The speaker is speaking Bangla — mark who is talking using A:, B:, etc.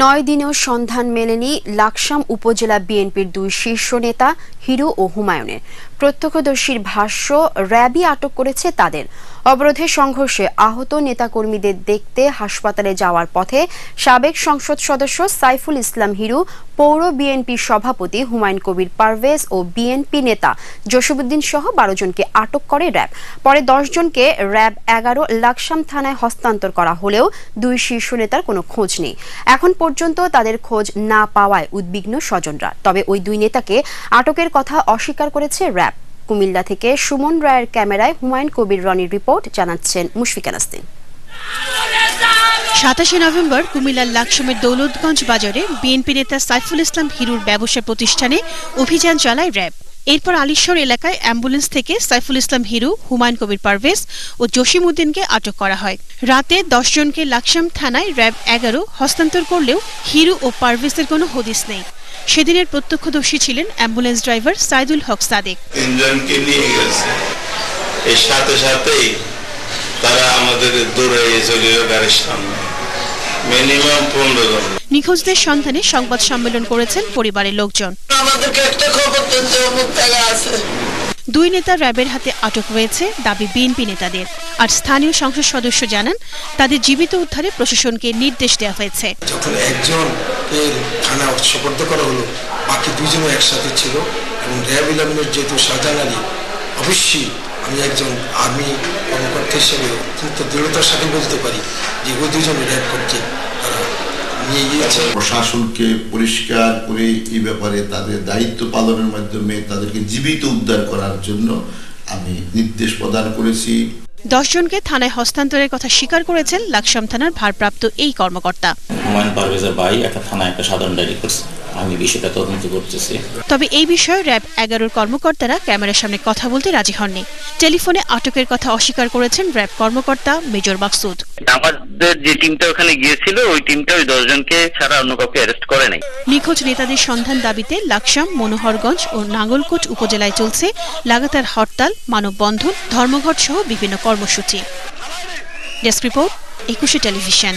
A: নয় দিনেও সন্ধান মেলেনি লাকসাম উপজেলা বিএনপির দুই শীর্ষ নেতা, হিরু ও হুমায়ুনের। প্রত্যক্ষদর্শীর ভাষ্য, র্যাবই আটক করেছে তাদের। অবরোধে সংঘর্ষে আহত নেতাকর্মীদের দেখতে হাসপাতালে যাওয়ার পথে সাবেক সংসদ সদস্য সাইফুল ইসলাম হিরু, পৌর বিএনপির সভাপতি হুমায়ুন কবির পারভেজ ও বিএনপি নেতা জসিবুদ্দিন সহ বারো জনকে আটক করে র্যাব। পরে দশ জনকে র্যাব এগারো লাকসাম থানায় হস্তান্তর করা হলেও দুই শীর্ষ নেতার কোনো খোঁজ নেই। এখন পর্যন্ত তাদের খোঁজ না পাওয়ায় উদ্বিগ্ন স্বজনরা। তবে ওই দুই নেতাকে আটকের কথা অস্বীকার করেছে র্যাব। কুমিল্লা থেকে সুমন রায়ের ক্যামেরায় হুমায়ুন কবির, রনির রিপোর্ট, জানাচ্ছেন মুশফিকা নাসদিন
B: সাতাশে নভেম্বর কুমিল্লার লাকসামের দৌলতগঞ্জ বাজারে বিএনপি নেতা সাইফুল ইসলাম হিরুর ব্যবসা প্রতিষ্ঠানে অভিযান চালায় র্যাব। এরপর আলিশ্বর এলাকায় অ্যাম্বুলেন্স থেকে সাইফুল ইসলাম হিরু হুমায়ুন কবির পারভেজ ও জসিমউদ্দিনকে আটক করা হয়। রাতে দশজনকে লাকসাম থানায় র্যাব এগারো হস্তান্তর করলেও হিরু ও পারভেজের কোনো হদিস নেই। সেদিনের প্রত্যক্ষদর্শী ছিলেন অ্যাম্বুলেন্স ড্রাইভার সাইদুল হক সাদেক।
C: তিনজনকে নিয়ে গেছে। এর সাথে সাথেই তারা আমাদের দৌড়ে চলে গাড়ির সামনে।
B: নিখোঁজদের সন্ধানে সংবাদ সম্মেলন করেছেন পরিবারের লোকজন।
D: আমাদেরকে একটা খবর
B: দুই নেতা র্যাবের হাতে আটক রয়েছে দাবি বিএনপি নেতাদের। আর স্থানীয় সংসদ সদস্য জানান, তাদের জীবিত উদ্ধারে প্রশাসনকে নির্দেশ দেওয়া হয়েছে।
E: যখন একজনকে থানা সোপর্দ করা হলো, বাকি দুজনও একসাথে ছিল এবং র্যাব ইলেভেনের যেহেতু শাহজাহান আলী, অবশ্যই আমি একজন আর্মি কর্মকর্তা হিসেবে অত্যন্ত দৃঢ়তার সাথে বলতে পারি যে ওই দুজন র্যাব করতে নিয়ে গিয়েছে।
F: প্রশাসনকে পরিষ্কার করে এই ব্যাপারে তাদের দায়িত্ব পালনের মাধ্যমে তাদেরকে জীবিত উদ্ধার করার জন্য আমি নির্দেশ প্রদান করেছি।
B: দশ জনকে থানায় হস্তান্তরের কথা স্বীকার করেছেন লাকসাম থানার ভারপ্রাপ্ত এই কর্মকর্তা।
G: হুমায়ুন পারভেজের ভাই একটা থানায় একটা সাধারণ ডায়েরি করছে। আমি বিষয়টা তদন্ত করতেছি।
B: তবে এই বিষয়ে র্যাব এগারোর কর্মকর্তারা ক্যামেরার সামনে কথা বলতে রাজি হননি। টেলিফোনে আটকের কথা অস্বীকার করেছেন র্যাব কর্মকর্তা মেজর মাকসুদ।
H: আমাদের যে টিমটা ওখানে গিয়েছিল ওই টিমটা ওই দশজনকে ছাড়া অন্য কাউকে অ্যারেস্ট করে নাই।
B: নিখোঁজ নেতাদের সন্ধান দাবিতে লাকসাম মনোহরগঞ্জ ও নাঙ্গলকোট উপজেলায় চলছে লাগাতার হরতাল মানববন্ধন ধর্মঘট সহ বিভিন্ন কর্মসূচি। Desk report Ekushey television.